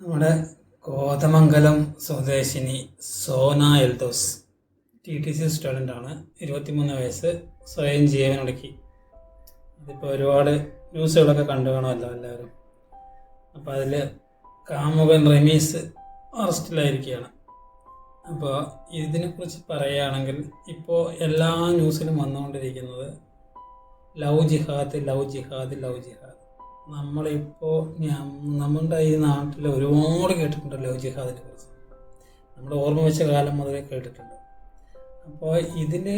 നമ്മുടെ കോതമംഗലം സ്വദേശിനി Sona Eldhose. T T C സ്റ്റുഡന്റാണ് ഇരുപത്തിമൂന്ന് വയസ്സ് സ്വയം ജീവനൊടുക്കി. അതിപ്പോൾ ഒരുപാട് ന്യൂസുകളൊക്കെ കണ്ടു കാണുമല്ലോ എല്ലാവരും. അപ്പോൾ അതിൽ കാമുകൻ റമീസ് അറസ്റ്റിലായിരിക്കുകയാണ്. അപ്പോൾ ഇതിനെക്കുറിച്ച് പറയുകയാണെങ്കിൽ ഇപ്പോൾ എല്ലാ ന്യൂസിലും വന്നുകൊണ്ടിരിക്കുന്നത് ലവ് ജിഹാദ് ലവ് ജിഹാദ് ലവ് ജിഹാദ്. നമ്മളിപ്പോൾ നമ്മുടെ ഈ നാട്ടിൽ ഒരുപാട് കേട്ടിട്ടുണ്ടല്ലോ ജിഹാദിനെ കുറിച്ച്. നമ്മൾ ഓർമ്മ വെച്ച കാലം മുതലേ കേട്ടിട്ടുണ്ട്. അപ്പോൾ ഇതിന്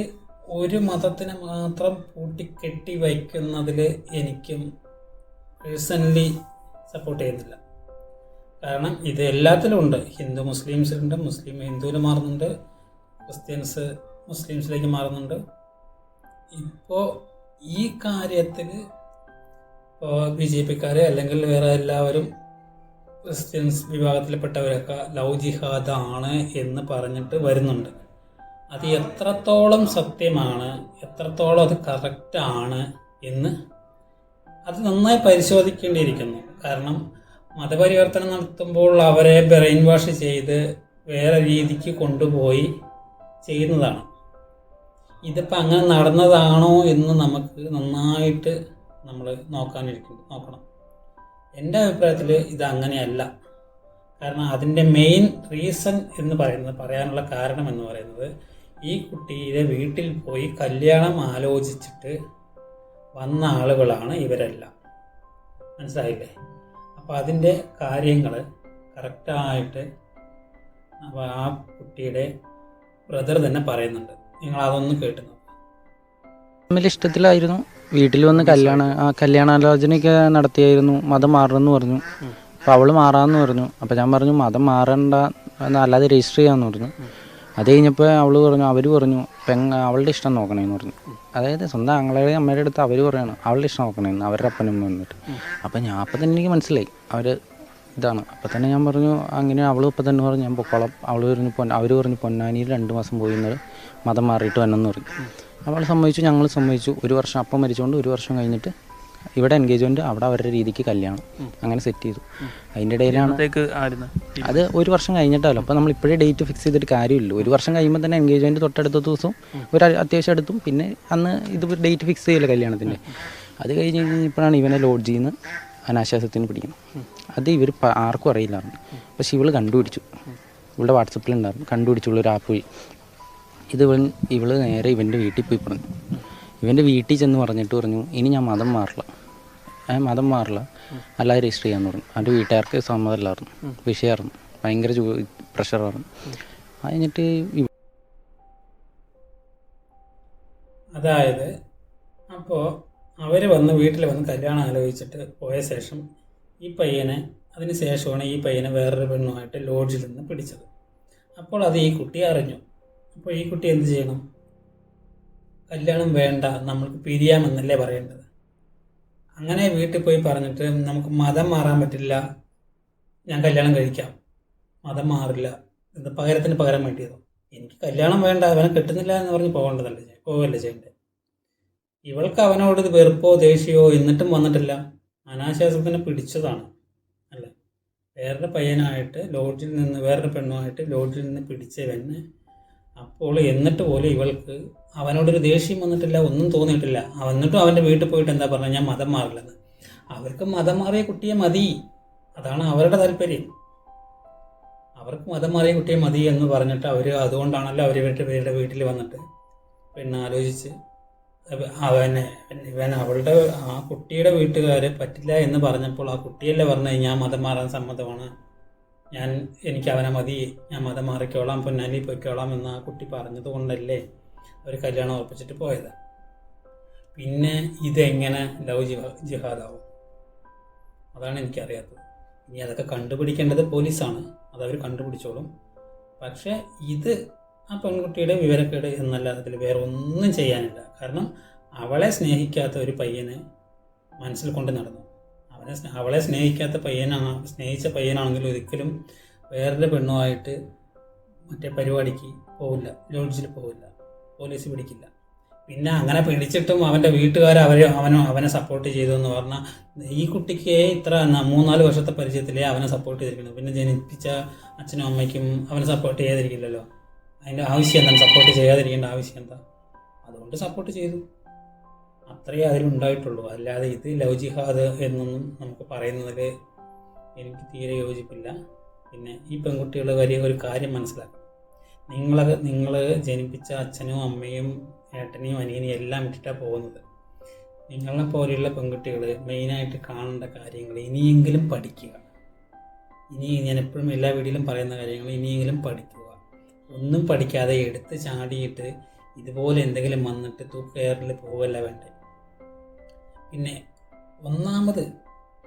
ഒരു മതത്തിനെ മാത്രം പൂട്ടിക്കെട്ടി വയ്ക്കുന്നതിൽ എനിക്കും പേഴ്സണലി സപ്പോർട്ട് ചെയ്യുന്നില്ല. കാരണം ഇത് എല്ലാത്തിലും ഉണ്ട്. ഹിന്ദു മുസ്ലിംസിലുണ്ട് മുസ്ലിം ഹിന്ദുവിൽ മാറുന്നുണ്ട് ക്രിസ്ത്യൻസ് മുസ്ലിംസിലേക്ക് മാറുന്നുണ്ട്. ഇപ്പോൾ ഈ കാര്യത്തിൽ ബി ജെ പിക്കാരെ അല്ലെങ്കിൽ വേറെ എല്ലാവരും ക്രിസ്ത്യൻസ് വിഭാഗത്തിൽപ്പെട്ടവരൊക്കെ ലവ് ജിഹാദാണ് എന്ന് പറഞ്ഞിട്ട് വരുന്നുണ്ട്. അത് എത്രത്തോളം സത്യമാണ് എത്രത്തോളം അത് കറക്റ്റാണ് എന്ന് അത് നന്നായി പരിശോധിക്കേണ്ടിയിരിക്കുന്നു. കാരണം മതപരിവർത്തനം നടത്തുമ്പോൾ അവരെ ബ്രെയിൻ വാഷ് ചെയ്ത് വേറെ രീതിക്ക് കൊണ്ടുപോയി ചെയ്യുന്നതാണ്. ഇതിപ്പോൾ അങ്ങനെ നടന്നതാണോ എന്ന് നമുക്ക് നന്നായിട്ട് നമ്മൾ നോക്കാനിരിക്കും നോക്കണം. എന്റെ അഭിപ്രായത്തിൽ ഇത് അങ്ങനെയല്ല. കാരണം അതിന്റെ മെയിൻ റീസൺ എന്ന് പറയുന്നത് പറയാനുള്ള കാരണം എന്ന് പറയുന്നത് ഈ കുട്ടിയുടെ വീട്ടിൽ പോയി കല്യാണം ആലോചിച്ചിട്ട് വന്ന ആളുകളാണ് ഇവരെല്ലാം. മനസ്സിലായില്ലേ? അപ്പോൾ അതിന്റെ കാര്യങ്ങൾ കറക്റ്റായിട്ട് അപ്പോൾ ആ കുട്ടിയുടെ ബ്രദർ തന്നെ പറയുന്നുണ്ട്. നിങ്ങൾ അതൊന്ന് കേട്ടു. തമ്മിൽ ഇഷ്ടത്തിലായിരുന്നു വീട്ടിൽ വന്ന് കല്യാണ ആ കല്യാണാലോചനയൊക്കെ നടത്തിയായിരുന്നു. മതം മാറണമെന്ന് പറഞ്ഞു. അപ്പോൾ അവൾ മാറാമെന്ന് പറഞ്ഞു. അപ്പോൾ ഞാൻ പറഞ്ഞു മതം മാറണ്ട അല്ലാതെ രജിസ്റ്റർ ചെയ്യാമെന്ന് പറഞ്ഞു. അത് കഴിഞ്ഞപ്പോൾ അവൾ പറഞ്ഞു അവർ പറഞ്ഞു പെങ്ങ അവളുടെ ഇഷ്ടം നോക്കണേന്ന് പറഞ്ഞു. അതായത് സ്വന്തം ആങ്ങളുടെ അമ്മയുടെ അടുത്ത് അവർ പറയാണ് അവളുടെ ഇഷ്ടം നോക്കണേന്ന് അവരുടെ അപ്പനും വന്നിട്ട്. അപ്പോൾ ഞാൻ അപ്പം തന്നെ എനിക്ക് മനസ്സിലായി. അവർ ഇതാണ്. അപ്പം തന്നെ ഞാൻ പറഞ്ഞു അങ്ങനെ അവൾ ഇപ്പം തന്നെ പറഞ്ഞു ഞാൻ പൊക്കോളം. അവൾ പറഞ്ഞു പൊന്ന അവർ പറഞ്ഞു പൊന്നാനിയിൽ രണ്ട് മാസം പോയി ഇന്നലെ മതം മാറിയിട്ട് വന്നെന്ന് പറഞ്ഞു. അവൾ സമ്മതിച്ചു ഞങ്ങൾ സമ്മതിച്ചു. ഒരു വർഷം അപ്പം മരിച്ചുകൊണ്ട് ഒരു വർഷം കഴിഞ്ഞിട്ട് ഇവിടെ എൻഗേജ്മെന്റ് അവിടെ അവരുടെ രീതിക്ക് കല്യാണം. അങ്ങനെ സെറ്റ് ചെയ്തു. അതിന്റെ ഇടയിലാണ് അത് ഒരു വർഷം കഴിഞ്ഞിട്ടല്ലോ. അപ്പോൾ നമ്മൾ ഇപ്പോഴേ ഡേറ്റ് ഫിക്സ് ചെയ്തിട്ട് കാര്യമില്ല. ഒരു വർഷം കഴിയുമ്പോൾ തന്നെ എൻഗേജ്മെന്റ് തൊട്ടടുത്ത ദിവസം ഒരു അത്യാവശ്യം എടുത്തും പിന്നെ അന്ന് ഇത് ഡേറ്റ് ഫിക്സ് ചെയ്യില്ല കല്യാണത്തിന്റെ അത് കഴിഞ്ഞ് കഴിഞ്ഞപ്പോഴാണ് ഇവനെ ലോഡ്ജിൽ നിന്ന് അനാശ്വാസത്തിന് പിടിക്കുന്നത്. അത് ഇവർ ആർക്കും അറിയില്ലായിരുന്നു. പക്ഷെ ഇവൾ കണ്ടുപിടിച്ചു. ഇവളുടെ വാട്സപ്പിലുണ്ടായിരുന്നു. കണ്ടുപിടിച്ചുള്ള ഒരു ആപ്പ് വഴി. ഇത് ഇവൻ ഇവൾ നേരെ ഇവന്റെ വീട്ടിൽ പോയി പറഞ്ഞു. ഇവന്റെ വീട്ടിൽ ചെന്ന് പറഞ്ഞിട്ട് പറഞ്ഞു ഇനി ഞാൻ മതം മാറില്ല ഞാൻ മതം മാറില്ല അല്ലാതെ രജിസ്റ്റർ ചെയ്യാന്ന് പറഞ്ഞു. അവന്റെ വീട്ടുകാർക്ക് സമ്മതമല്ലായിരുന്നു. വിഷയമായിരുന്നു ഭയങ്കര പ്രഷറായിരുന്നു അത് കഴിഞ്ഞിട്ട് അതായത് അപ്പോൾ അവർ വന്ന് വീട്ടിൽ വന്ന് കല്യാണം ആലോചിച്ചിട്ട് പോയ ശേഷം ഈ പയ്യനെ അതിന് ശേഷമാണ് ഈ പയ്യനെ വേറൊരു പെണ്ണുമായിട്ട് ലോഡ്ജിൽ നിന്ന് പിടിച്ചത്. അപ്പോൾ അത് ഈ കുട്ടി അറിഞ്ഞു. അപ്പോൾ ഈ കുട്ടി എന്ത് ചെയ്യണം? കല്യാണം വേണ്ട നമ്മൾക്ക് പിരിയാമെന്നല്ലേ പറയേണ്ടത്. അങ്ങനെ വീട്ടിൽ പോയി പറഞ്ഞിട്ട് നമുക്ക് മതം മാറാൻ പറ്റില്ല ഞാൻ കല്യാണം കഴിക്കാം. മതം മാറില്ല ഇത് പകരത്തിന് പകരം വേണ്ടിയതോ. എനിക്ക് കല്യാണം വേണ്ട അവനെ കിട്ടുന്നില്ല എന്ന് പറഞ്ഞ് പോകേണ്ടതല്ലേ പോകല്ലേ പോവല്ലേ ചെയ്യണ്ടേ? ഇവൾക്ക് അവനോട് വെറുപ്പോ ദേഷ്യമോ എന്നിട്ടും വന്നിട്ടില്ല. അനാശാസത്തിനെ പിടിച്ചതാണ് അല്ലേ? വേറൊരു പയ്യനായിട്ട് ലോഡ്ജിൽ നിന്ന് വേറൊരു പെണ്ണുമായിട്ട് ലോഡ്ജിൽ നിന്ന് പിടിച്ചവന് അപ്പോൾ എന്നിട്ട് പോലും ഇവൾക്ക് അവനോടൊരു ദേഷ്യം വന്നിട്ടില്ല ഒന്നും തോന്നിയിട്ടില്ല. എന്നിട്ടും അവന്റെ വീട്ടിൽ പോയിട്ട് എന്താ പറഞ്ഞാൽ ഞാൻ മതം മാറില്ലെന്ന്. അവർക്ക് മതം മാറിയ കുട്ടിയെ മതി. അതാണ് അവരുടെ താല്പര്യം. അവർക്ക് മതം മാറിയ കുട്ടിയെ മതി എന്ന് പറഞ്ഞിട്ട് അവർ അതുകൊണ്ടാണല്ലോ അവർ ഇവരുടെ വീട്ടിൽ വന്നിട്ട് പിന്നെ ആലോചിച്ച് അവനെ അവനെ ഇവൻ അവളുടെ ആ കുട്ടിയുടെ വീട്ടുകാർ പറ്റില്ല എന്ന് പറഞ്ഞപ്പോൾ ആ കുട്ടിയല്ലേ പറഞ്ഞു ഞാൻ മതം മാറാൻ സമ്മതമാണ്. ഞാൻ എനിക്ക് അവനെ മതി ഞാൻ മതം മാറിക്കോളാം പൊന്നാലി പൊയ്ക്കോളാം എന്ന് ആ കുട്ടി പറഞ്ഞത് കൊണ്ടല്ലേ അവർ കല്യാണം ഉറപ്പിച്ചിട്ട് പോയത്. പിന്നെ ഇതെങ്ങനെ ലവ് ജിഹാ ജിഹാദാവും? അതാണ് എനിക്കറിയാത്തത്. ഇനി അതൊക്കെ കണ്ടുപിടിക്കേണ്ടത് പോലീസാണ്. അതവർ കണ്ടുപിടിച്ചോളും. പക്ഷേ ഇത് ആ പെൺകുട്ടിയുടെ വിവരക്കേട് എന്നല്ലാതെ അതിൽ വേറെ ഒന്നും ചെയ്യാനില്ല. കാരണം അവളെ സ്നേഹിക്കാത്ത ഒരു പയ്യനെ മനസ്സിൽ കൊണ്ട് നടന്നു. അവളെ സ്നേഹിക്കാത്ത പയ്യനാണ് സ്നേഹിച്ച പയ്യനാണെങ്കിൽ ഒരിക്കലും വേറൊരു പെണ്ണുമായിട്ട് മറ്റേ പരിപാടിക്ക് പോവില്ല ലോഡ്ജിൽ പോവില്ല പോലീസ് പിടിക്കില്ല. പിന്നെ അങ്ങനെ പിടിച്ചിട്ടും അവന്റെ വീട്ടുകാർ അവരെ അവനോ അവനെ സപ്പോർട്ട് ചെയ്തു എന്ന് പറഞ്ഞാൽ ഈ കുട്ടിക്ക് ഇത്ര മൂന്നാൽ വർഷത്തെ പരിചയത്തിലേ അവനെ സപ്പോർട്ട് ചെയ്തിരിക്കുന്നു പിന്നെ ജനിപ്പിച്ച അച്ഛനും അമ്മയ്ക്കും അവനെ സപ്പോർട്ട് ചെയ്യാതിരിക്കില്ലല്ലോ. അതിന്റെ ആവശ്യം എന്താണ് സപ്പോർട്ട് ചെയ്യാതിരിക്കേണ്ട ആവശ്യം എന്താ? അതുകൊണ്ട് സപ്പോർട്ട് ചെയ്തു. അത്രയേ അതിലുണ്ടായിട്ടുള്ളൂ. അല്ലാതെ ഇത് ലവ് ജിഹാദ് എന്നൊന്നും നമുക്ക് പറയുന്നതിൽ എനിക്ക് തീരെ യോജിപ്പില്ല. പിന്നെ ഈ പെൺകുട്ടികൾ വലിയ ഒരു കാര്യം മനസ്സിലാക്കും നിങ്ങൾ നിങ്ങൾ ജനിപ്പിച്ച അച്ഛനും അമ്മയും ഏട്ടനെയും അനിയനെയും എല്ലാം ഇട്ടിട്ടാണ് പോകുന്നത്. നിങ്ങളെ പോലെയുള്ള പെൺകുട്ടികൾ മെയിനായിട്ട് കാണേണ്ട കാര്യങ്ങൾ ഇനിയെങ്കിലും പഠിക്കുക. ഇനി ഞാൻ എപ്പോഴും എല്ലാ വീഡിയോയിലും പറയുന്ന കാര്യങ്ങൾ ഇനിയെങ്കിലും പഠിക്കുക. ഒന്നും പഠിക്കാതെ എടുത്ത് ചാടിയിട്ട് ഇതുപോലെ എന്തെങ്കിലും വന്നിട്ട് തൂക്കയറിൽ പോവല്ല വേണ്ടേ. പിന്നെ ഒന്നാമത്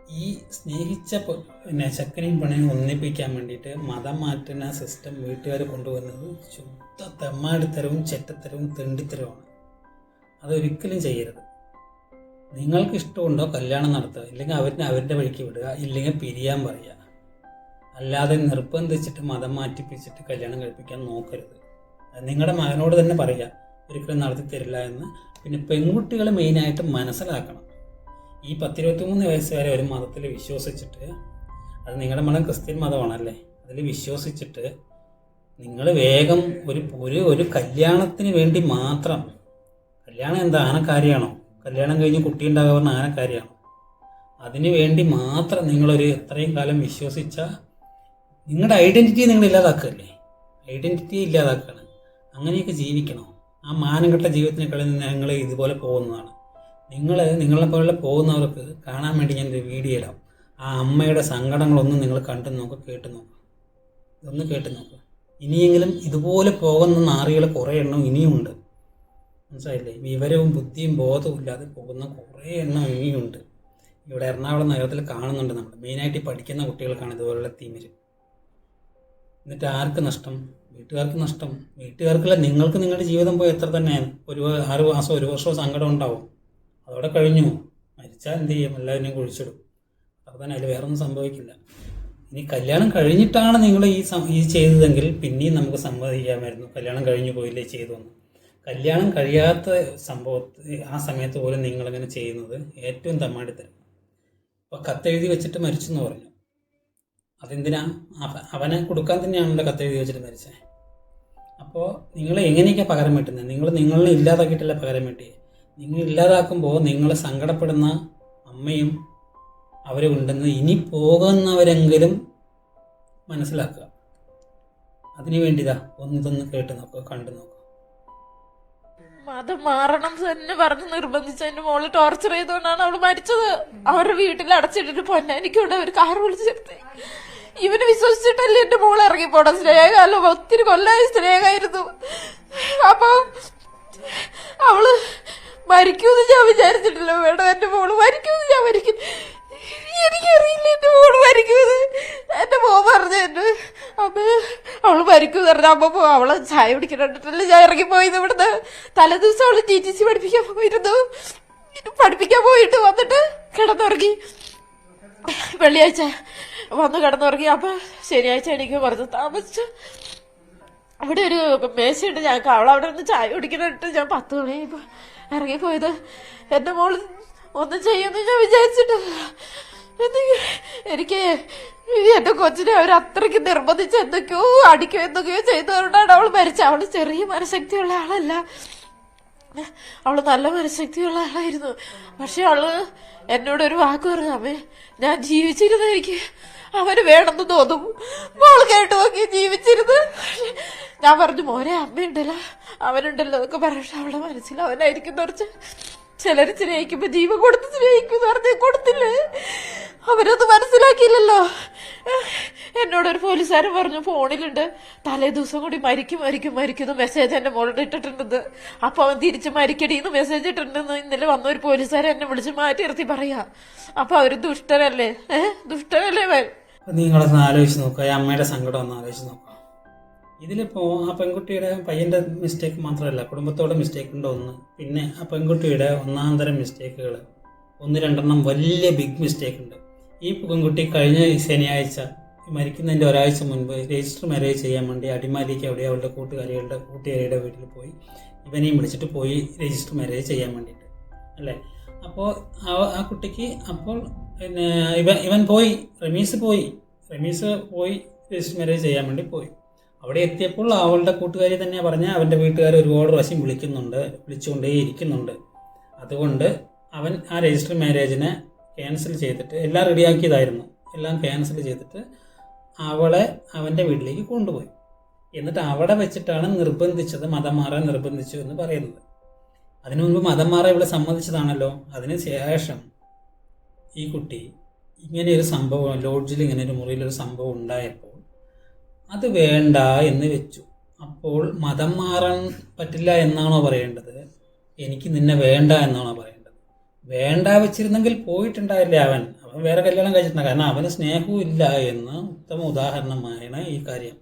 ഈ സ്നേഹിച്ച പിന്നെ ചക്കനെയും പെണ്ണിനെയും ഒന്നിപ്പിക്കാൻ വേണ്ടിയിട്ട് മതം മാറ്റുന്ന സിസ്റ്റം വീട്ടുകാർ കൊണ്ടുവന്നത് ശുദ്ധ തെമ്മാടിത്തരവും ചെറ്റത്തരവും തെണ്ടിത്തരവുമാണ്. അതൊരിക്കലും ചെയ്യരുത്. നിങ്ങൾക്ക് ഇഷ്ടമുണ്ടോ കല്യാണം നടത്തുക ഇല്ലെങ്കിൽ അവരിനെ അവരുടെ വഴിക്ക് വിടുക ഇല്ലെങ്കിൽ പിരിയാൻ പറയുക. അല്ലാതെ നിർബന്ധിച്ചിട്ട് മതം മാറ്റിപ്പിച്ചിട്ട് കല്യാണം കഴിപ്പിക്കാൻ നോക്കരുത്. നിങ്ങളുടെ മകനോട് തന്നെ പറയുക ഒരിക്കലും നടത്തി തരില്ല എന്ന്. പിന്നെ പെൺകുട്ടികൾ മെയിനായിട്ട് മനസ്സിലാക്കണം. ഈ പത്തിരുപത്തിമൂന്ന് വയസ്സ് വരെ ഒരു മതത്തിൽ വിശ്വസിച്ചിട്ട് അത് നിങ്ങളുടെ മതം ക്രിസ്ത്യൻ മതമാണല്ലേ? അതിൽ വിശ്വസിച്ചിട്ട് നിങ്ങൾ വേഗം ഒരു ഒരു ഒരു കല്യാണത്തിന് വേണ്ടി മാത്രം കല്യാണം എന്താ? ആനക്കാരിയാണോ? കല്യാണം കഴിഞ്ഞ് കുട്ടി പറഞ്ഞ ആനക്കാരിയാണോ? അതിന് വേണ്ടി മാത്രം നിങ്ങളൊരു എത്രയും കാലം വിശ്വസിച്ച നിങ്ങളുടെ ഐഡന്റിറ്റി നിങ്ങൾ ഇല്ലാതാക്കുകയല്ലേ ഐഡന്റിറ്റി ഇല്ലാതാക്കുകയാണ് അങ്ങനെയൊക്കെ ജീവിക്കണം. ആ മാനം മാനംകെട്ട ജീവിതത്തിനേക്കാളും ഞങ്ങൾ ഇതുപോലെ പോകുന്നതാണ്. നിങ്ങൾ നിങ്ങളെ പോലെ പോകുന്നവർക്ക് കാണാൻ വേണ്ടി ഞാൻ ഒരു വീഡിയോ ഇടാം. ആ അമ്മയുടെ സങ്കടങ്ങളൊന്നും നിങ്ങൾ കണ്ടു നോക്ക് കേട്ട് നോക്ക്. ഒന്ന് കേട്ട് നോക്ക്. ഇനിയെങ്കിലും ഇതുപോലെ പോകുന്ന നാറികൾ കുറേ എണ്ണം ഇനിയുമുണ്ട് മനസ്സിലായില്ലേ? വിവരവും ബുദ്ധിയും ബോധവും ഇല്ലാതെ പോകുന്ന കുറേ എണ്ണം ഇനിയുണ്ട് ഇവിടെ എറണാകുളം നഗരത്തിൽ കാണുന്നുണ്ട് നമ്മൾ മെയിനായിട്ട് പഠിക്കുന്ന കുട്ടികൾക്കാണ് ഇതുപോലുള്ള തിമിര്. എന്നിട്ട് ആർക്ക് നഷ്ടം? വീട്ടുകാർക്ക് നഷ്ടം. വീട്ടുകാർക്കല്ല നിങ്ങൾക്ക് നിങ്ങളുടെ ജീവിതം പോയി എത്ര തന്നെയാണ് ഒരു ആറ് മാസം ഒരു വർഷമോ സങ്കടം ഉണ്ടാവും. അതോടെ കഴിഞ്ഞു. മരിച്ചാൽ എന്ത് ചെയ്യും? എല്ലാവരെയും കുഴിച്ചിടും. തന്നെ അതിൽ വേറെ ഒന്നും സംഭവിക്കില്ല. ഇനി കല്യാണം കഴിഞ്ഞിട്ടാണ് നിങ്ങൾ ഈ ഈ ചെയ്തതെങ്കിൽ പിന്നെയും നമുക്ക് സമ്മതിക്കാമായിരുന്നു. കല്യാണം കഴിഞ്ഞു പോയില്ലേ ചെയ്തു എന്ന് കല്യാണം കഴിയാത്ത സംഭവത്തിൽ ആ സമയത്ത് പോലും നിങ്ങളിങ്ങനെ ചെയ്യുന്നത് ഏറ്റവും തമ്മാടിത്തരം. അപ്പോൾ കത്തെഴുതി വെച്ചിട്ട് മരിച്ചു എന്ന് പറഞ്ഞു. അതെന്തിനാ? അവനെ കൊടുക്കാൻ തന്നെയാണല്ലോ കത്തെഴുതി വെച്ചിട്ട് മരിച്ചത് അപ്പോൾ നിങ്ങൾ എങ്ങനെയൊക്കെയാണ് പകരം വീട്ടുന്നത് നിങ്ങൾ നിങ്ങളെ ഇല്ലാതാക്കിയിട്ടല്ല പകരം വീട്ടിയത് നിങ്ങൾ ഇല്ലാതാക്കുമ്പോൾ നിങ്ങൾ സങ്കടപ്പെടുന്ന അമ്മയും അവരെ ഉണ്ടെന്ന് ഇനി പോകുന്നവരെങ്കിലും മനസ്സിലാക്കുക. അതിനു വേണ്ടിതാ ഒന്നിതൊന്ന് കേട്ട് നോക്കുക കണ്ടു നോക്കുക. മതം മാറണം തന്നെ പറഞ്ഞ് നിർബന്ധിച്ച് എന്റെ മോൾ ടോർച്ചർ ചെയ്തുകൊണ്ടാണ് അവൾ മരിച്ചത്. അവരുടെ വീട്ടിൽ അടച്ചിട്ടിട്ട് പൊന്നാനിക്കൊണ്ട് ഒരു കാർ വിളിച്ചെടുത്ത് ഇവന് വിശ്വസിച്ചിട്ടല്ലേ എന്റെ മോൾ ഇറങ്ങിപ്പോടാ സ്നേഹമല്ല ഒത്തിരി കൊല്ലായി സ്നേഹമായിരുന്നു. അപ്പം അവൾ മരിക്കൂന്ന് ഞാൻ വിചാരിച്ചിട്ടില്ല. വേണ്ട എന്റെ മോൾ മരിക്കൂന്ന് ഞാൻ മരിക്കും എനിക്കറിയില്ല എന്റെ മോൾ മരിക്കുന്നത് എന്റെ മോ പറഞ്ഞു എന്നെ അമ്മ അവൾ മരിക്കൂന്ന് പറഞ്ഞ അമ്മ പോ അവളെ ചായ കുടിക്കണ്ടിട്ടല്ലേ ഞാൻ ഇറങ്ങി പോയത് ഇവിടുന്ന് തലേദിവസം അവൾ ടി ടി സി പഠിപ്പിക്കാൻ പോയിരുന്നു. പഠിപ്പിക്കാൻ പോയിട്ട് വന്നിട്ട് കിടന്നുറങ്ങി. വെള്ളിയാഴ്ച വന്ന് കിടന്നുറങ്ങി. അപ്പൊ ശനിയാഴ്ച എനിക്ക് പറഞ്ഞു താമസിച്ചു അവിടെ ഒരു മേശയുണ്ട് ഞങ്ങൾക്ക്. അവൾ അവിടെ നിന്ന് ചായ കുടിക്കുന്നിട്ട് ഞാൻ പത്ത് മണിയായപ്പോ ഇറങ്ങിപ്പോയത്. എന്റെ മോൾ ഒന്നും ചെയ്യുമെന്ന് ഞാൻ വിചാരിച്ചിട്ടില്ല. എനിക്ക് എന്റെ കൊച്ചിനെ അവർ അത്രയ്ക്ക് നിർബന്ധിച്ച് എന്തൊക്കെയോ അടിക്കോ എന്തൊക്കെയോ ചെയ്തതുകൊണ്ടാണ് അവൾ മരിച്ചത്. അവൾ ചെറിയ മനഃശക്തിയുള്ള ആളല്ല. അവൾ നല്ല മനഃശക്തിയുള്ള ആളായിരുന്നു. പക്ഷെ അവൾ എന്നോട് ഒരു വാക്ക് പറഞ്ഞു അമ്മേ ഞാൻ ജീവിച്ചിരുന്ന എനിക്ക് അവന് വേണമെന്ന് തോന്നും. മോൾ കേട്ടു നോക്കി ജീവിച്ചിരുന്ന്. ഞാൻ പറഞ്ഞു മോനെ അമ്മയുണ്ടല്ലോ. അവനുണ്ടല്ലോ എന്നൊക്കെ പറഞ്ഞിട്ട് അവളുടെ മനസ്സിൽ അവനായിരിക്കും കുറച്ച് ചിലര് സ്നേഹിക്കുമ്പോ ജീവൻ കൊടുത്ത് സ്നേഹിക്കും പറഞ്ഞ് കൊടുത്തില്ലേ? അവരത് മനസ്സിലാക്കിയില്ലല്ലോ. എന്നോടൊരു പോലീസുകാരൻ പറഞ്ഞു ഫോണിലുണ്ട്. തലേ ദിവസം കൂടി മരിക്കും മരിക്കും മരിക്കുന്നു മെസ്സേജ് എന്റെ മോളുടെ ഇട്ടിട്ടുണ്ടെന്ന്. അപ്പൊ അവൻ തിരിച്ച് മരിക്കടിന്ന് മെസ്സേജ് ഇട്ടിട്ടുണ്ടെന്ന് ഇന്നലെ വന്ന ഒരു പോലീസുകാരൻ എന്നെ വിളിച്ച് മാറ്റി നിർത്തി പറയാ. അപ്പൊ അവർ ദുഷ്ടനല്ലേ? ഏഹ് ദുഷ്ടനല്ലേ അവൻ നിങ്ങളൊന്ന് ആലോചിച്ച് നോക്കുക ഈ അമ്മയുടെ സങ്കടം ഒന്ന് ആലോചിച്ച് നോക്കുക ഇതിലിപ്പോൾ ആ പെൺകുട്ടിയുടെ പയ്യന്റെ മിസ്റ്റേക്ക് മാത്രമല്ല കുടുംബത്തോടെ മിസ്റ്റേക്ക് ഉണ്ട് ഒന്ന് പിന്നെ ആ പെൺകുട്ടിയുടെ ഒന്നാം തരം മിസ്റ്റേക്കുകൾ ഒന്ന് രണ്ടെണ്ണം വലിയ ബിഗ് മിസ്റ്റേക്ക് ഉണ്ട്. ഈ പെൺകുട്ടി കഴിഞ്ഞ ശനിയാഴ്ച മരിക്കുന്നതിന്റെ ഒരാഴ്ച മുൻപ് രജിസ്റ്റർ മാരേജ് ചെയ്യാൻ വേണ്ടി അടിമാലിക്ക് അവിടെ അവളുടെ കൂട്ടുകാരികളുടെ കൂട്ടുകാരിയുടെ വീട്ടിൽ പോയി. ഇവനെയും വിളിച്ചിട്ട് പോയി രജിസ്റ്റർ മാരേജ് ചെയ്യാൻ വേണ്ടിയിട്ട്. അല്ലേ? അപ്പോൾ ആ കുട്ടിക്ക് അപ്പോൾ പിന്നെ ഇവൻ ഇവൻ പോയി റമീസ് പോയി. റമീസ് പോയി രജിസ്റ്റർ മാരേജ് ചെയ്യാൻ വേണ്ടി പോയി. അവിടെ എത്തിയപ്പോൾ അവളുടെ കൂട്ടുകാരി തന്നെ പറഞ്ഞ അവന്റെ വീട്ടുകാർ ഒരുപാട് പ്രാവശ്യം വിളിക്കുന്നുണ്ട് വിളിച്ചുകൊണ്ടേ ഇരിക്കുന്നുണ്ട് അതുകൊണ്ട് അവൻ ആ രജിസ്റ്റർ മാരേജിനെ ക്യാൻസൽ ചെയ്തിട്ട് എല്ലാം റെഡിയാക്കിയതായിരുന്നു എല്ലാം ക്യാൻസൽ ചെയ്തിട്ട് അവളെ അവന്റെ വീട്ടിലേക്ക് കൊണ്ടുപോയി. എന്നിട്ട് അവിടെ വെച്ചിട്ടാണ് നിർബന്ധിച്ചത് മതം മാറാൻ നിർബന്ധിച്ചു എന്ന് പറയുന്നത്. അതിനു മുൻപ് മതം മാറാൻ ഇവിടെ സമ്മതിച്ചതാണല്ലോ. അതിന് ശേഷം ഈ കുട്ടി ഇങ്ങനെ ഒരു സംഭവം ലോഡ്ജിൽ ഇങ്ങനെ ഒരു മുറിയിലൊരു സംഭവം ഉണ്ടായപ്പോൾ അത് വേണ്ട എന്ന് വെച്ചു. അപ്പോൾ മതം മാറാൻ പറ്റില്ല എന്നാണോ പറയേണ്ടത്? എനിക്ക് നിന്നെ വേണ്ട എന്നാണോ പറയേണ്ടത് വേണ്ട വെച്ചിരുന്നെങ്കിൽ പോയിട്ടുണ്ടായില്ലേ അവൻ? അവൻ വേറെ കല്യാണം കഴിച്ചിട്ടുണ്ട് കാരണം അവന് സ്നേഹവും ഇല്ല എന്ന് ഉത്തമ ഉദാഹരണമാണ് ഈ കാര്യം.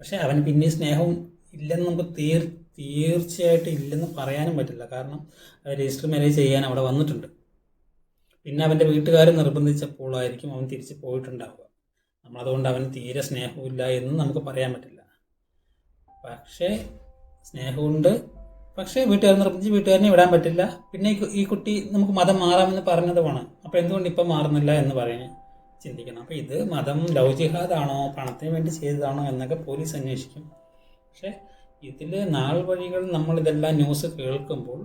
പക്ഷെ അവന് പിന്നെ സ്നേഹവും ഇല്ലെന്ന് നമുക്ക് തീർ തീർച്ചയായിട്ടും ഇല്ലെന്ന് പറയാനും പറ്റില്ല. കാരണം അവൻ രജിസ്റ്റർ മാരേജ് ചെയ്യാൻ അവിടെ വന്നിട്ടുണ്ട്. പിന്നെ അവന്റെ വീട്ടുകാർ നിർബന്ധിച്ചപ്പോഴായിരിക്കും അവൻ തിരിച്ച് പോയിട്ടുണ്ടാവുക. നമ്മളതുകൊണ്ട് അവന് തീരെ സ്നേഹമില്ല എന്ന് നമുക്ക് പറയാൻ പറ്റില്ല. പക്ഷേ സ്നേഹമുണ്ട് പക്ഷേ വീട്ടുകാർ നിർബന്ധിച്ച് വീട്ടുകാരനെ വിടാൻ പറ്റില്ല. പിന്നെ ഈ കുട്ടി നമുക്ക് മതം മാറാമെന്ന് പറഞ്ഞതുമാണ് അപ്പോൾ എന്തുകൊണ്ട് ഇപ്പം മാറുന്നില്ല എന്ന് പറഞ്ഞ് ചിന്തിക്കണം. അപ്പോൾ ഇത് മതം ലവ് ജിഹാദാണോ പണത്തിന് വേണ്ടി ചെയ്തതാണോ എന്നൊക്കെ പോലീസ് അന്വേഷിക്കും. പക്ഷേ ഇതിൽ നാൾ വഴികൾ നമ്മളിതെല്ലാം ന്യൂസ് കേൾക്കുമ്പോൾ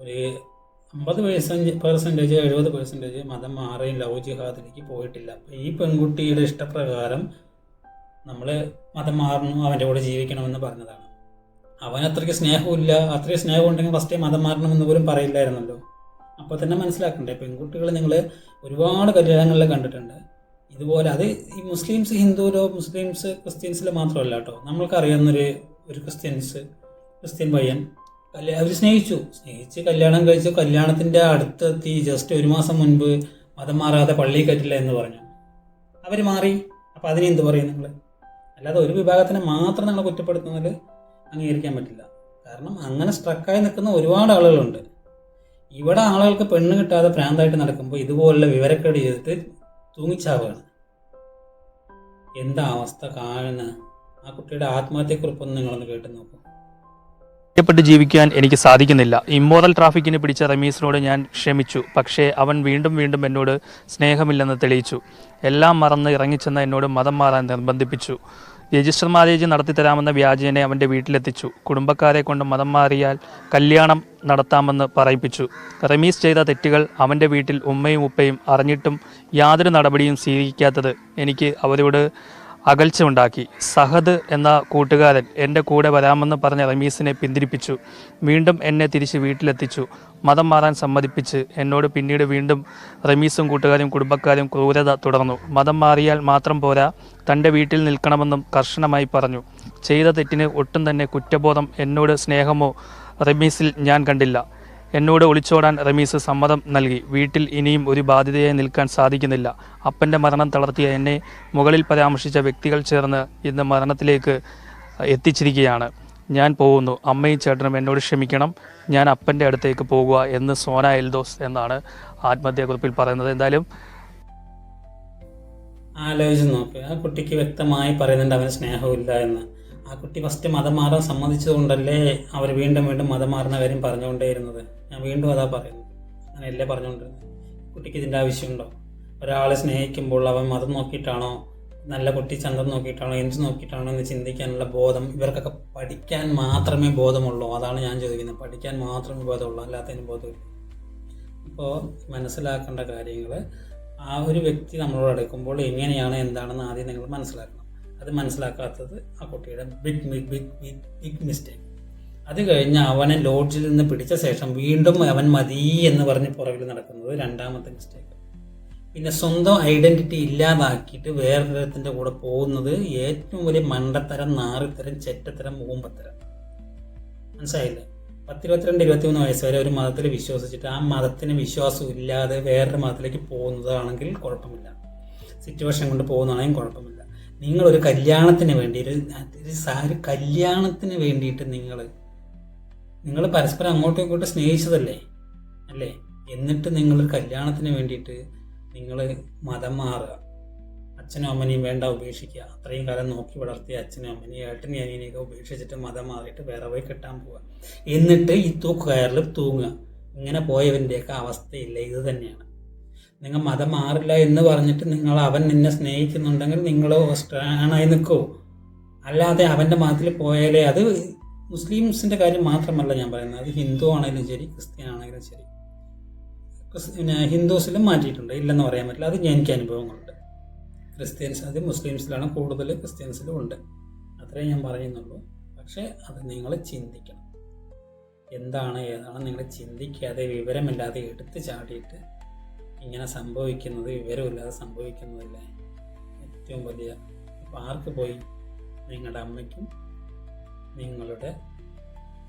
ഒരു അമ്പത് പേഴ്സന്റ് പെർസെന്റേജ് എഴുപത് പെർസെന്റേജ് മതം മാറിയും ലവ് ജിഹാദിലേക്ക് പോയിട്ടില്ല. അപ്പോൾ ഈ പെൺകുട്ടിയുടെ ഇഷ്ടപ്രകാരം നമ്മൾ മതം മാറണം അവന്റെ കൂടെ ജീവിക്കണമെന്ന് പറഞ്ഞതാണ്. അവൻ അത്രയ്ക്ക് സ്നേഹമില്ല അത്രയും സ്നേഹം ഉണ്ടെങ്കിൽ ഫസ്റ്റേ മതം മാറണമെന്ന് പോലും പറയില്ലായിരുന്നല്ലോ. അപ്പോൾ തന്നെ മനസ്സിലാക്കണ്ടേ പെൺകുട്ടികൾ നിങ്ങൾ ഒരുപാട് കല്യാണങ്ങളിൽ കണ്ടിട്ടുണ്ട്. ഇതുപോലെ അത് ഈ മുസ്ലിംസ് ഹിന്ദുവിലോ മുസ്ലിംസ് ക്രിസ്ത്യൻസിൽ മാത്രമല്ല കേട്ടോ. നമ്മൾക്കറിയാവുന്നൊരു ഒരു ക്രിസ്ത്യൻസ് ക്രിസ്ത്യൻ പയ്യൻ കല്യാ അവർ സ്നേഹിച്ചു. സ്നേഹിച്ച് കല്യാണം കഴിച്ചു. കല്യാണത്തിന്റെ അടുത്തെത്തി. ജസ്റ്റ് ഒരു മാസം മുൻപ് മതം മാറാതെ പള്ളിയിൽ കയറ്റില്ല എന്ന് പറഞ്ഞു. അവർ മാറി. അപ്പോൾ അതിനെന്ത് പറയും നിങ്ങൾ അല്ലാതെ ഒരു വിഭാഗത്തിനെ മാത്രം നിങ്ങൾ കുറ്റപ്പെടുത്തുന്നതിൽ അംഗീകരിക്കാൻ പറ്റില്ല. കാരണം അങ്ങനെ സ്ട്രക്കായി നിൽക്കുന്ന ഒരുപാട് ആളുകളുണ്ട്. ഇവിടെ ആളുകൾക്ക് പെണ്ണ് കിട്ടാതെ പ്രാന്തായിട്ട് നടക്കുമ്പോൾ ഇതുപോലുള്ള വിവരക്കേട് ചെയ്തിട്ട് തൂങ്ങിച്ചാവുകയാണ്. എന്താ അവസ്ഥ? കാണുന്ന ആ കുട്ടിയുടെ ആത്മഹത്യയെക്കുറിപ്പൊന്ന് നിങ്ങളൊന്ന് കേട്ട് നോക്കൂ. ഒറ്റപ്പെട്ട് ജീവിക്കാൻ എനിക്ക് സാധിക്കുന്നില്ല. ഇമ്മോറൽ ട്രാഫിക്കിന് പിടിച്ച റമീസിനോട് ഞാൻ ക്ഷമിച്ചു. പക്ഷേ അവൻ വീണ്ടും വീണ്ടും എന്നോട് സ്നേഹമില്ലെന്ന് തെളിയിച്ചു. എല്ലാം മറന്ന് ഇറങ്ങിച്ചെന്ന് എന്നോട് മതം മാറാൻ നിർബന്ധിപ്പിച്ചു. രജിസ്റ്റർ മാരേജ് നടത്തിത്തരാമെന്ന വ്യാജേനെ അവന്റെ വീട്ടിലെത്തിച്ചു. കുടുംബക്കാരെ കൊണ്ട് മതം മാറിയാൽ കല്യാണം നടത്താമെന്ന് പറയിപ്പിച്ചു. റമീസ് ചെയ്ത തെറ്റുകൾ അവന്റെ വീട്ടിൽ ഉമ്മയും ഉപ്പയും അറിഞ്ഞിട്ടും യാതൊരു നടപടിയും സ്വീകരിക്കാത്തത് എനിക്ക് അവരോട് അകൽച്ച ഉണ്ടാക്കി സഹദ് എന്ന കൂട്ടുകാരൻ എന്റെ കൂടെ വരാമെന്ന് പറഞ്ഞ റമീസിനെ പിന്തിരിപ്പിച്ചു. വീണ്ടും എന്നെ തിരിച്ച് വീട്ടിലെത്തിച്ചു. മതം മാറാൻ സമ്മതിപ്പിച്ച് എന്നോട് പിന്നീട് വീണ്ടും റമീസും കൂട്ടുകാരും കുടുംബക്കാരും ക്രൂരത തുടർന്നു. മതം മാറിയാൽ മാത്രം പോരാ തന്റെ വീട്ടിൽ നിൽക്കണമെന്നും കർശനമായി പറഞ്ഞു. ചെയ്ത തെറ്റിന് ഒട്ടും തന്നെ കുറ്റബോധം എന്നോട് സ്നേഹമോ റമീസിൽ ഞാൻ കണ്ടില്ല. എന്നോട് ഒളിച്ചോടാൻ റമീസ് സമ്മതം നൽകി. വീട്ടിൽ ഇനിയും ഒരു ബാധ്യതയായി നിൽക്കാൻ സാധിക്കുന്നില്ല. അപ്പന്റെ മരണം തളർത്തിയ എന്നെ മുകളിൽ പരാമർശിച്ച വ്യക്തികൾ ചേർന്ന് ഇന്ന് മരണത്തിലേക്ക് എത്തിച്ചിരിക്കുകയാണ്. ഞാൻ പോകുന്നു. അമ്മയും ചേട്ടനും എന്നോട് ക്ഷമിക്കണം. ഞാൻ അപ്പന്റെ അടുത്തേക്ക് പോകുക എന്ന് സോന എൽദോസ് എന്നാണ് ആത്മഹത്യാക്കുറിപ്പിൽ പറയുന്നത്. എന്തായാലും ആലോചിച്ച് നോക്ക്. ആ കുട്ടിക്ക് വ്യക്തമായി പറയുന്നുണ്ട് അവന് സ്നേഹമില്ല എന്ന്. ആ കുട്ടി ഫസ്റ്റ് മതം മാറാൻ സമ്മതിച്ചതുകൊണ്ടല്ലേ അവർ വീണ്ടും വീണ്ടും മതം മാറുന്ന കാര്യം പറഞ്ഞുകൊണ്ടേയിരുന്നത് ഞാൻ വീണ്ടും അതാ പറയുന്നത്. അങ്ങനെയല്ലേ പറഞ്ഞുകൊണ്ടിരുന്നത്. കുട്ടിക്ക് ഇതിന്റെ ആവശ്യമുണ്ടോ? ഒരാളെ സ്നേഹിക്കുമ്പോൾ അവൻ മതം നോക്കിയിട്ടാണോ? നല്ല കുട്ടി ചന്തം നോക്കിയിട്ടാണോ? എന്ത് നോക്കിയിട്ടാണോ എന്ന് ചിന്തിക്കാനുള്ള ബോധം ഇവർക്കൊക്കെ പഠിക്കാൻ മാത്രമേ ബോധമുള്ളൂ. അതാണ് ഞാൻ ചോദിക്കുന്നത്. പഠിക്കാൻ മാത്രമേ ബോധമുള്ളൂ. അല്ലാത്തതിന് ബോധമില്ല. അപ്പോൾ മനസ്സിലാക്കേണ്ട കാര്യങ്ങൾ ആ ഒരു വ്യക്തി നമ്മളോട് അടുക്കുമ്പോൾ എങ്ങനെയാണ് എന്താണെന്ന് ആദ്യം നിങ്ങൾ മനസ്സിലാക്കണം. അത് മനസ്സിലാക്കാത്തത് ആ കുട്ടിയുടെ big big big big mistake അത് കഴിഞ്ഞ് അവനെ ലോഡ്ജിൽ നിന്ന് പിടിച്ച ശേഷം വീണ്ടും അവൻ മതി എന്ന് പറഞ്ഞ് പുറകിൽ നടക്കുന്നത് രണ്ടാമത്തെ മിസ്റ്റേക്ക് പിന്നെ സ്വന്തം ഐഡന്റിറ്റി ഇല്ലാതാക്കിയിട്ട് വേറൊരിടത്തിന്റെ കൂടെ പോകുന്നത് ഏറ്റവും വലിയ മണ്ടത്തരം നാറിത്തരം ചെറ്റത്തരം ഊമ്പത്തരം മനസ്സിലായില്ലേ? പത്തിരുപത്തിരണ്ട് ഇരുപത്തിമൂന്ന് വയസ്സ് വരെ ഒരു മതത്തിൽ വിശ്വസിച്ചിട്ട് ആ മതത്തിന് വിശ്വാസം ഇല്ലാതെ വേറൊരു മതത്തിലേക്ക് പോകുന്നതാണെങ്കിൽ കുഴപ്പമില്ല. സിറ്റുവേഷൻ കൊണ്ട് പോകുന്നതാണെങ്കിൽ കുഴപ്പമില്ല. നിങ്ങളൊരു കല്യാണത്തിന് വേണ്ടി ഒരു ഒരു ഒരു കല്യാണത്തിന് വേണ്ടിയിട്ട് നിങ്ങൾ നിങ്ങൾ പരസ്പരം അങ്ങോട്ടും ഇങ്ങോട്ടും സ്നേഹിച്ചതല്ലേ? അല്ലേ? എന്നിട്ട് നിങ്ങളൊരു കല്യാണത്തിന് വേണ്ടിയിട്ട് നിങ്ങൾ മതം മാറുക. അച്ഛനും അമ്മനെയും വേണ്ട ഉപേക്ഷിക്കുക. അത്രയും കാലം നോക്കി വളർത്തിയ അച്ഛനും അമ്മനെയും ഏട്ടനും അനിയനെയൊക്കെ ഉപേക്ഷിച്ചിട്ട് മതം മാറിയിട്ട് വേറെ പോയി കെട്ടാൻ പോവുക. എന്നിട്ട് ഈ തൂക്കുകയറിൽ തൂങ്ങുക. ഇങ്ങനെ പോയവന്റെയൊക്കെ അവസ്ഥയില്ല. ഇത് തന്നെയാണ്. നിങ്ങൾ മതം മാറില്ല എന്ന് പറഞ്ഞിട്ട് നിങ്ങൾ അവൻ നിന്നെ സ്നേഹിക്കുന്നുണ്ടെങ്കിൽ നിങ്ങൾ സ്ട്രാണായി നിൽക്കൂ. അല്ലാതെ അവന്റെ മതത്തിൽ പോയാലേ അത് മുസ്ലിംസിന്റെ കാര്യം മാത്രമല്ല ഞാൻ പറയുന്നത്. അത് ഹിന്ദു ആണെങ്കിലും ശരി ക്രിസ്ത്യൻ ആണെങ്കിലും ശരി. പിന്നെ ഹിന്ദുസിലും മാറ്റിയിട്ടുണ്ട്. ഇല്ലെന്ന് പറയാൻ പറ്റില്ല. അത് എനിക്ക് അനുഭവങ്ങളുണ്ട്. ക്രിസ്ത്യൻസ് അത് മുസ്ലിംസിലാണ് കൂടുതൽ ക്രിസ്ത്യൻസിലും ഉണ്ട്. അത്രേ ഞാൻ പറയുന്നുള്ളൂ. പക്ഷേ അത് നിങ്ങൾ ചിന്തിക്കണം. എന്താണ് ഏതാണ് നിങ്ങൾ ചിന്തിക്കാതെ വിവരമില്ലാതെ എടുത്ത് ചാടിയിട്ട് ഇങ്ങനെ സംഭവിക്കുന്നത് വിവരമില്ലാതെ സംഭവിക്കുന്നതല്ലേ? ഏറ്റവും വലിയ പാർക്ക് ആർക്ക് പോയി? നിങ്ങളുടെ അമ്മയ്ക്കും നിങ്ങളുടെ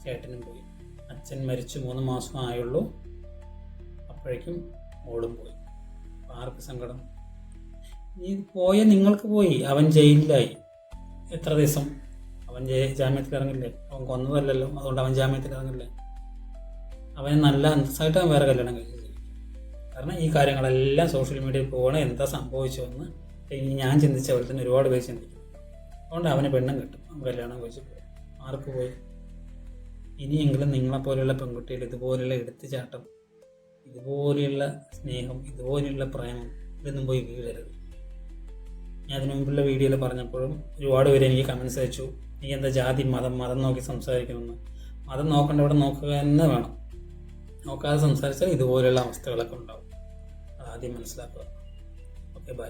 ചേട്ടനും പോയി. അച്ഛൻ മരിച്ചു മൂന്ന് മാസം ആയുള്ളൂ. അപ്പോഴേക്കും മോളും പോയി. പാർക്ക് ആർക്ക് സങ്കടം? ഈ പോയ നിങ്ങൾക്ക് പോയി. അവൻ ജയിലിലായി. എത്ര ദിവസം? അവൻ ജാമ്യത്തിൽ ഇറങ്ങില്ലേ? അവൻ കൊന്നതല്ലല്ലോ. അതുകൊണ്ട് അവൻ ജാമ്യത്തിൽ ഇറങ്ങില്ലേ? അവന് നല്ല അന്തസ്സായിട്ട് അവൻ വേറെ കല്യാണം കഴിച്ചു കാരണം ഈ കാര്യങ്ങളെല്ലാം സോഷ്യൽ മീഡിയയിൽ പോകണം. എന്താ സംഭവിച്ചതെന്ന് ഞാൻ ചിന്തിച്ച പോലെ തന്നെ ഒരുപാട് പേര് ചിന്തിക്കും. അതുകൊണ്ട് അവന് പെണ്ണും കിട്ടും. അവൻ കല്യാണം കഴിച്ച് പോകും ആർക്ക് പോയി? ഇനിയെങ്കിലും നിങ്ങളെപ്പോലെയുള്ള പെൺകുട്ടികൾ ഇതുപോലെയുള്ള എടുത്തുചാട്ടം ഇതുപോലെയുള്ള സ്നേഹം ഇതുപോലെയുള്ള പ്രേമം ഇതൊന്നും പോയി വീഴരുത്. ഞാൻ അതിനു മുമ്പുള്ള വീഡിയോയിൽ പറഞ്ഞപ്പോഴും ഒരുപാട് പേര് എനിക്ക് കമൻസ് അയച്ചു. നീ എന്താ ജാതി മതം മതം നോക്കി സംസാരിക്കണമെന്ന് മതം നോക്കേണ്ട ഇവിടെ നോക്കുക തന്നെ വേണം. നോക്കാതെ സംസാരിച്ചാൽ ഇതുപോലെയുള്ള അവസ്ഥകളൊക്കെ ഉണ്ടാവും. ആദ്യം മനസ്സിലാക്കുക. Okay bye